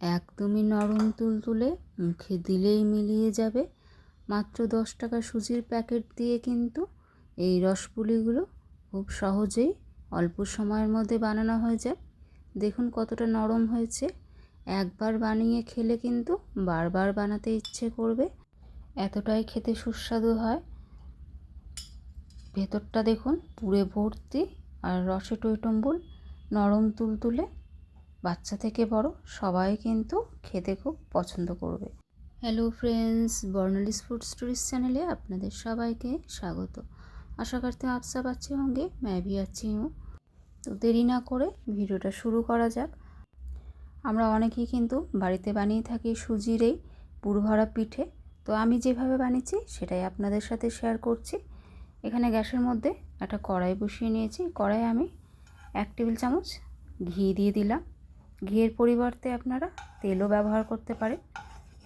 একদমই নরম তুলতুলে মুখে দিলেই মিলিয়ে যাবে। মাত্র দশ টাকা সুজির প্যাকেট দিয়ে কিন্তু এই রসপুলিগুলো খুব সহজেই অল্প সময়ের মধ্যে বানানো হয়ে যায়। দেখুন কতটা নরম হয়েছে। একবার বানিয়ে খেলে কিন্তু বারবার বানাতে ইচ্ছে করবে। এতটাই খেতে সুস্বাদু হয়। ভেতরটা দেখুন পুরে ভর্তি আর রসে টইটম্বুল নরম তুলতুলে বাচ্চা থেকে বড়, সবাই কিন্তু খেতে খুব পছন্দ করবে। Hello friends Barnali's food stories চ্যানেলে আপনাদের সবাইকে স্বাগত। আশা করতে আপসা সব আচ্ছা সঙ্গে ম্যাভি ভি আছি তো দেরি না করে ভিডিওটা শুরু করা যাক। আমরা অনেকেই কিন্তু বাড়িতে বানিয়ে থাকি সুজির এই পুরভরা পিঠে। তো আমি যেভাবে বানিয়েছি, সেটাই আপনাদের সাথে শেয়ার করছি। এখানে গ্যাসের মধ্যে একটা কড়াই বসিয়ে নিয়েছি। কড়াই আমি এক টেবিল চামচ ঘি দিয়ে দিলাম। ঘিয়ের পরিবর্তে আপনারা তেলও ব্যবহার করতে পারেন।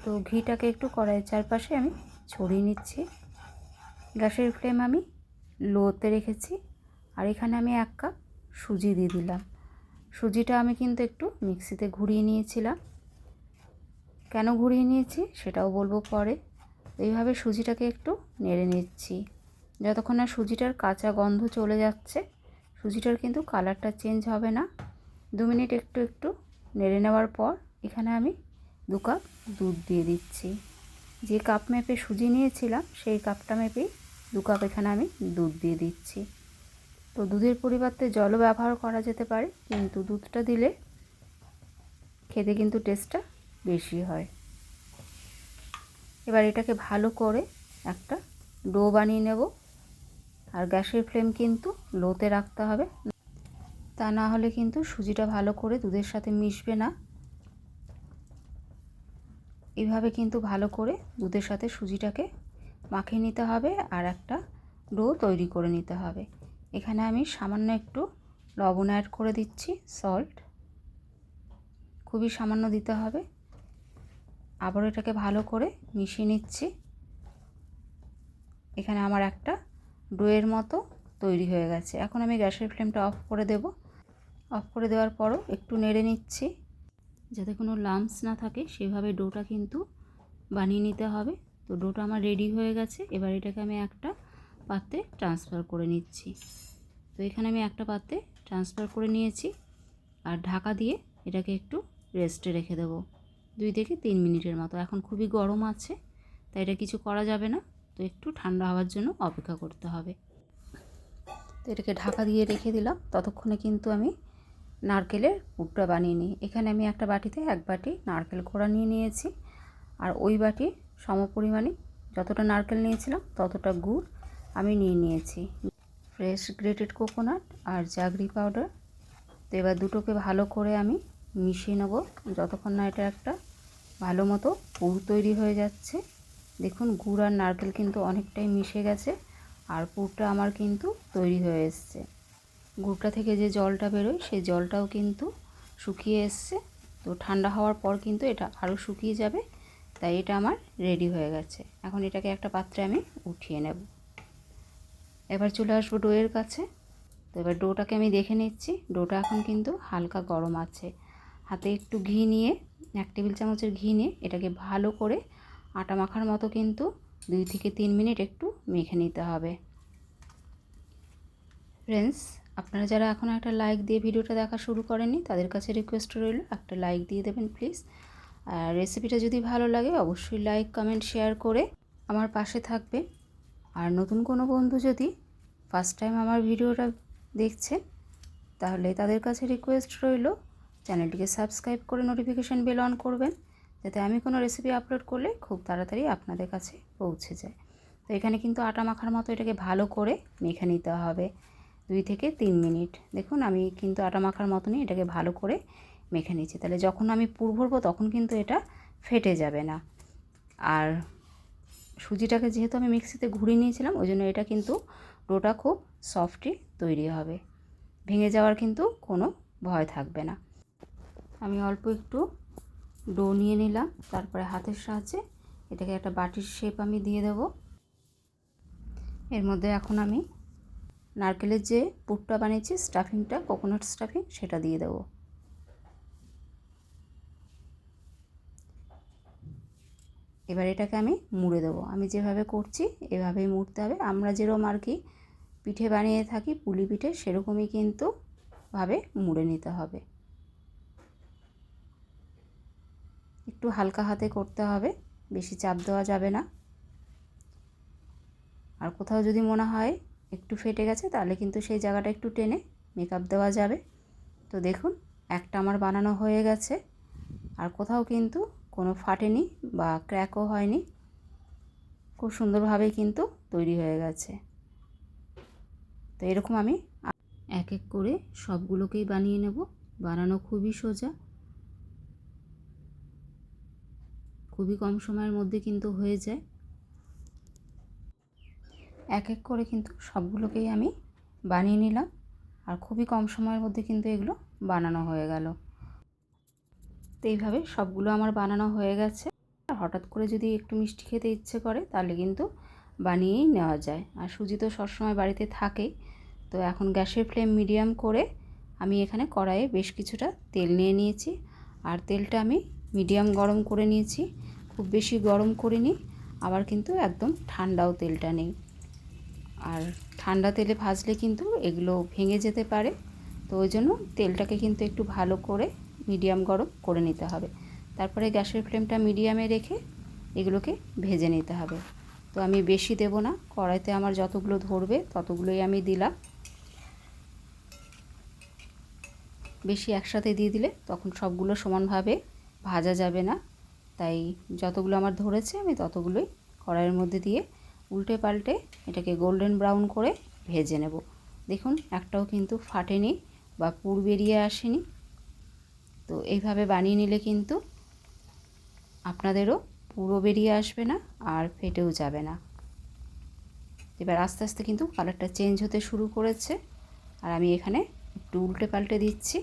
তো ঘিটাকে একটু কড়াইয়ের চারপাশে আমি ছড়িয়ে নিচ্ছি। গ্যাসের ফ্লেম আমি লোতে রেখেছি। আর এখানে আমি এক কাপ সুজি দিয়ে দিলাম। সুজিটা আমি কিন্তু একটু মিক্সিতে ঘুরিয়ে নিয়েছিলাম। কেন ঘুরিয়ে নিয়েছি সেটাও বলব পরে। এইভাবে সুজিটাকে একটু নেড়ে নিচ্ছি। যতক্ষণ না সুজিটার কাঁচা গন্ধ চলে যাচ্ছে, সুজিটার কিন্তু কালারটা চেঞ্জ হবে না। দু মিনিট একটু একটু নেড়ে নেওয়ার পর এখানে আমি দু কাপ দুধ দিয়ে দিচ্ছি। যে কাপ মেপে সুজি নিয়েছিলাম, সেই কাপটা মেপেই দু কাপ এখানে আমি দুধ দিয়ে দিচ্ছি। তো দুধের পরিবর্তে জলও ব্যবহার করা যেতে পারে, কিন্তু দুধটা দিলে খেতে কিন্তু টেস্টটা বেশি হয়। এবার এটাকে ভালো করে একটা ডো বানিয়ে নেব। আর গ্যাসের ফ্লেম কিন্তু লোতে রাখতে হবে তা না হলে কিন্তু সুজিটা ভালো করে দুধের সাথে মিশবে না। এভাবে কিন্তু ভালো করে দুধের সাথে সুজিটাকে মাখিয়ে নিতে হবে আর একটা ডো তৈরি করে নিতে হবে। এখানে আমি সামান্য একটু লবণ অ্যাড করে দিচ্ছি সল্ট খুবই সামান্য দিতে হবে। আবার এটাকে ভালো করে মিশিয়ে নিচ্ছি। এখানে আমার একটা ডোয়ের মতো তৈরি হয়ে গেছে। এখন আমি গ্যাসের ফ্লেমটা অফ করে দেব। অফ করে দেওয়ার পরও একটু নেড়ে নিচ্ছি। যাতে কোনো লাম্পস না থাকে, সেভাবে ডোটা কিন্তু বানিয়ে নিতে হবে। তো ডোটা আমার রেডি হয়ে গেছে। এবার এটাকে আমি একটা পাত্রে ট্রান্সফার করে নিচ্ছি। তো এখানে আমি একটা পাত্রে ট্রান্সফার করে নিয়েছি। আর ঢাকা দিয়ে এটাকে একটু রেস্টে রেখে দেবো। দুই থেকে তিন মিনিটের মতো। এখন খুবই গরম আছে, তাই এটা কিছু করা যাবে না। তো একটু ঠান্ডা হওয়ার জন্য অপেক্ষা করতে হবে। তো এটাকে ঢাকা দিয়ে রেখে দিলাম। ততক্ষণে কিন্তু আমি নারকেলের পুরটা বানিয়ে নিই। এখানে আমি একটা বাটিতে এক বাটি নারকেল কোড়া নিয়ে নিয়েছি। আর ওই বাটি সম পরিমাণে যতটা নারকেল নিয়েছিলাম ততটা গুড় আমি নিয়ে নিয়েছি। ফ্রেশ গ্রেটেড কোকোনাট আর জাগরি পাউডার। তো এবার দুটোকে ভালো করে আমি মিশিয়ে নেব। যতক্ষণ না এটা একটা ভালো মতো পুর তৈরি হয়ে যাচ্ছে। দেখুন, গুড় আর নারকেল কিন্তু অনেকটাই মিশে গেছে। আর পুরটা আমার কিন্তু তৈরি হয়ে এসছে। গুড়টা থেকে যে জলটা বেরোয়, সেই জলটাও কিন্তু শুকিয়ে এসছে। তো ঠান্ডা হওয়ার পর কিন্তু এটা আরও শুকিয়ে যাবে, তাই এটা আমার রেডি হয়ে গেছে। এখন এটাকে একটা পাত্রে আমি উঠিয়ে নেব। এবার চলে আসব ডোয়ের কাছে। তো এবার ডোটাকে আমি দেখে নিচ্ছি। ডোটা এখন কিন্তু হালকা গরম আছে। হাতে একটু ঘি নিয়ে, এক টেবিল চামচের ঘি নিয়ে এটাকে ভালো করে আটা মাখার মতো কিন্তু দুই থেকে তিন মিনিট একটু মেখে নিতে হবে। ফ্রেন্ডস আপনারা যারা এখন একটা লাইক দিয়ে ভিডিওটা দেখা শুরু করেননি, তাদের কাছে রিকোয়েস্ট রইল, একটা লাইক দিয়ে দেবেন প্লিজ আর রেসিপিটা যদি ভালো লাগে, অবশ্যই লাইক কমেন্ট শেয়ার করে আমার পাশে থাকবে আর নতুন কোনো বন্ধু যদি ফার্স্ট টাইম আমার ভিডিওটা দেখছে, তাহলে তাদের কাছে রিকোয়েস্ট রইল চ্যানেলটিকে সাবস্ক্রাইব করে নোটিফিকেশান বেল অন করবেন, যাতে আমি কোনো রেসিপি আপলোড করলে খুব তাড়াতাড়ি আপনাদের কাছে পৌঁছে যায়। তো এখানে কিন্তু আটা মাখার মতো এটাকে ভালো করে মেখে নিতে হবে। দুই থেকে তিন মিনিট। দেখুন, আমি কিন্তু আটা মাখার মতনই এটাকে ভালো করে মেখে নিচ্ছি। তাহলে যখন আমি পুর ভরবো, তখন কিন্তু এটা ফেটে যাবে না। আর সুজিটাকে যেহেতু আমি মিক্সিতে ঘুরিয়ে নিয়েছিলাম, ওই জন্য এটা কিন্তু ডোটা খুব সফটই তৈরি হবে। ভেঙে যাওয়ার কিন্তু কোনো ভয় থাকবে না। আমি অল্প একটু ডো নিয়ে নিলাম, তারপরে হাতের সাহায্যে এটাকে একটা বাটির শেপ আমি দিয়ে দেব। এর মধ্যে এখন আমি নারকেলের যে পুরটা বানিয়েছি স্টাফিংটা কোকোনাট স্টাফিং সেটা দিয়ে দেবো। এবার এটাকে আমি মুড়ে দেবো। আমি যেভাবে করছি, এভাবেই মুড়তে হবে। আমরা যেরকম আর কি পিঠে বানিয়ে থাকি, পুলি পিঠে, সেরকমই কিন্তু ভাবে মুড়ে নিতে হবে। একটু হালকা হাতে করতে হবে, বেশি চাপ দেওয়া যাবে না। আর কোথাও যদি মনে হয় একটু ফেটে গেছে, তাহলে কিন্তু সেই জায়গাটা একটু টেনে মেকআপ দেওয়া যাবে। তো দেখুন, একটা আমার বানানো হয়ে গেছে, আর কোথাও কিন্তু কোনো ফাটেনি বা ক্র্যাকও হয়নি। খুব সুন্দরভাবে কিন্তু তৈরি হয়ে গেছে। তো এরকম আমি এক এক করে সবগুলোকেই বানিয়ে নেব। বানানো খুবই সোজা। খুবই কম সময়ের মধ্যে কিন্তু হয়ে যায়। এক এক করে কিন্তু সবগুলোকেই আমি বানিয়ে নিলাম। আর খুবই কম সময়ের মধ্যে কিন্তু এগুলো বানানো হয়ে গেল। তো এইভাবে সবগুলো আমার বানানো হয়ে গেছে। আর হঠাৎ করে যদি একটু মিষ্টি খেতে ইচ্ছে করে, তাহলে কিন্তু বানিয়েই নেওয়া যায়। আর সুজি তো সবসময় বাড়িতে থাকেই তো এখন গ্যাসের ফ্লেম মিডিয়াম করে আমি এখানে কড়াইয়ে বেশ কিছুটা তেল নিয়ে নিয়েছি। আর তেলটা আমি মিডিয়াম গরম করে নিয়েছি। খুব বেশি গরম করিনি, আবার কিন্তু একদম ঠান্ডাও তেলটা নেই। আর ঠান্ডা তেলে ভাজলে কিন্তু এগুলো ভেঙে যেতে পারে। তো ওই জন্য তেলটাকে কিন্তু একটু ভালো করে মিডিয়াম গরম করে নিতে হবে। তারপরে গ্যাসের ফ্লেমটা মিডিয়ামে রেখে এগুলোকে ভেজে নিতে হবে। তো আমি বেশি দেব না, কড়াইতে আমার যতগুলো ধরবে ততগুলোই আমি দিলাম। বেশি একসাথে দিয়ে দিলে তখন সবগুলো সমানভাবে ভাজা যাবে না। তাই যতগুলো আমার ধরেছে আমি ততগুলোই কড়াইয়ের মধ্যে দিয়ে উল্টে পাল্টে এটাকে গোল্ডেন ব্রাউন করে ভেজে নেব। দেখুন, একটাও কিন্তু ফাটেনি বা পুর বেরিয়ে আসেনি। তো এইভাবে বানিয়ে নিলে কিন্তু আপনাদেরও পুরো বেরিয়ে আসবে না আর ফেটেও যাবে না। এবার আস্তে আস্তে কিন্তু কালারটা চেঞ্জ হতে শুরু করেছে। আর আমি এখানে একটু উল্টে পাল্টে দিচ্ছি।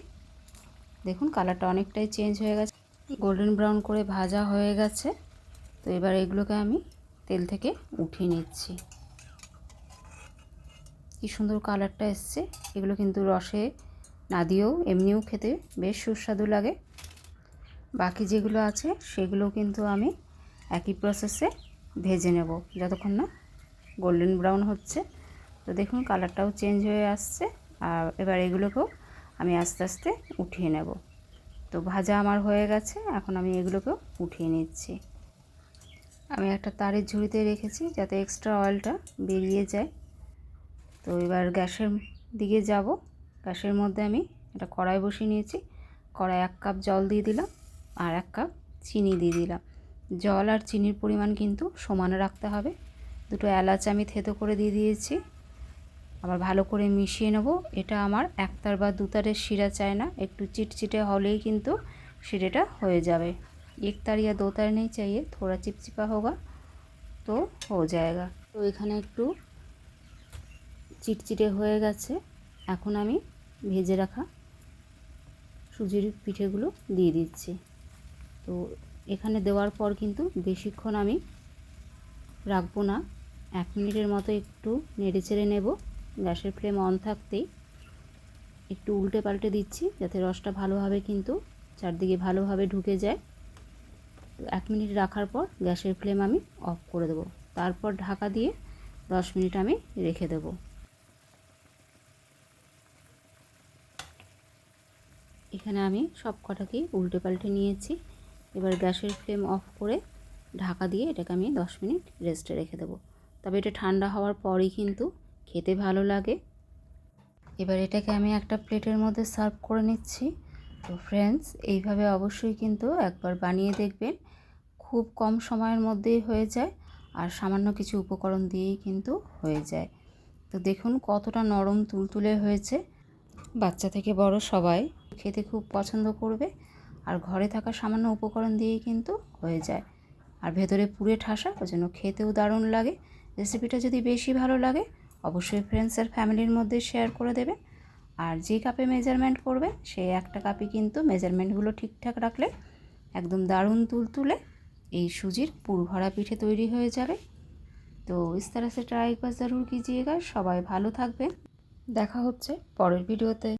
দেখুন, কালারটা অনেকটাই চেঞ্জ হয়ে গেছে। গোল্ডেন ব্রাউন করে ভাজা হয়ে গেছে। তো এবার এগুলোকে আমি তেল থেকে উঠিয়ে নিচ্ছি। কি সুন্দর কালারটা এসছে। এগুলো কিন্তু রসে না দিয়েও এমনিও খেতে বেশ সুস্বাদু লাগে। বাকি যেগুলো আছে, সেগুলো কিন্তু আমি একই প্রসেসে ভেজে নেব। যতক্ষণ না গোল্ডেন ব্রাউন হচ্ছে। তো দেখুন কালারটাও চেঞ্জ হয়ে আসছে। আর এবার এগুলোকেও আমি আস্তে আস্তে উঠিয়ে নেব। তো ভাজা আমার হয়ে গেছে। এখন আমি এগুলোকেও উঠিয়ে নিচ্ছি। আমি একটা তারের ঝুড়িতে রেখেছি যাতে এক্সট্রা অয়েলটা বেরিয়ে যায়। তো এবার গ্যাসের দিকে যাব। গ্যাসের মধ্যে আমি একটা কড়াই বসিয়ে নিয়েছি। কড়াই এক কাপ জল দিয়ে দিলাম আর এক কাপ চিনি দিয়ে দিলাম। জল আর চিনির পরিমাণ কিন্তু সমান রাখতে হবে। দুটো এলাচ আমি থেতো করে দিয়ে দিয়েছি। আবার ভালো করে মিশিয়ে নেব। এটা আমার একতার বা দুতারের শিরা চায় না। একটু চিটচিটে হলেই কিন্তু শিরেটা হয়ে যাবে। एक तार या दो तार नहीं चाहिए थोड़ा चिपचिपा होगा তো হয়ে যায়গা তো এখানে একটু চিটচিটে হয়ে গেছে এখন আমি ভেজে রাখা সুজির পিঠেগুলো দিয়ে দিচ্ছি তো এখানে দেওয়ার পর কিন্তু বেশিক্ষণ আমি রাখবো না এক মিনিটের মতো একটু নেড়ে চেড়ে নেব গ্যাসের ফ্লেম অন থাকতেই একটু উল্টে পাল্টে দিচ্ছি যাতে রসটা ভালোভাবে কিন্তু চারদিকে ভালোভাবে ঢুকে যায় এক মিনিট রাখার পর গ্যাসের ফ্লেম আমি অফ করে দেবো। তারপর ঢাকা দিয়ে দশ মিনিট আমি রেখে দেব। এখানে আমি সব কটাকেই উল্টে পাল্টে নিয়েছি। এবার গ্যাসের ফ্লেম অফ করে ঢাকা দিয়ে এটাকে আমি দশ মিনিট রেস্টে রেখে দেবো। তবে এটা ঠান্ডা হওয়ার পরই কিন্তু খেতে ভালো লাগে। এবার এটাকে আমি একটা প্লেটের মধ্যে সার্ভ করে নিচ্ছি। তো ফ্রেন্ডস এইভাবে অবশ্যই কিন্তু একবার বানিয়ে দেখবেন। খুব কম সময়ের মধ্যেই হয়ে যায় আর সামান্য কিছু উপকরণ দিয়েই কিন্তু হয়ে যায়। তো দেখুন কতটা নরম তুলতুলে হয়েছে। বাচ্চা থেকে বড় সবাই খেতে খুব পছন্দ করবে আর ঘরে থাকা সামান্য উপকরণ দিয়েই কিন্তু হয়ে যায়। আর ভেতরে পুড়ে ঠাসা ওই জন্য খেতেও দারুণ লাগে। রেসিপিটা যদি বেশি ভালো লাগে, অবশ্যই ফ্রেন্ডস আর ফ্যামিলির মধ্যে শেয়ার করে দেবে আর যে কাপে মেজারমেন্ট করবে সেই একটা কাপে কিন্তু মেজারমেন্টগুলো ঠিকঠাক রাখলে, একদম দারুণ তুলতুলে এই সুজির পুরভরা পিঠে তৈরি হয়ে যাবে। তো ইস্তারাসে সে ট্রাই কর জরুর কিজিয়েগা সবাই ভালো থাকবে দেখা হচ্ছে পরের ভিডিওতে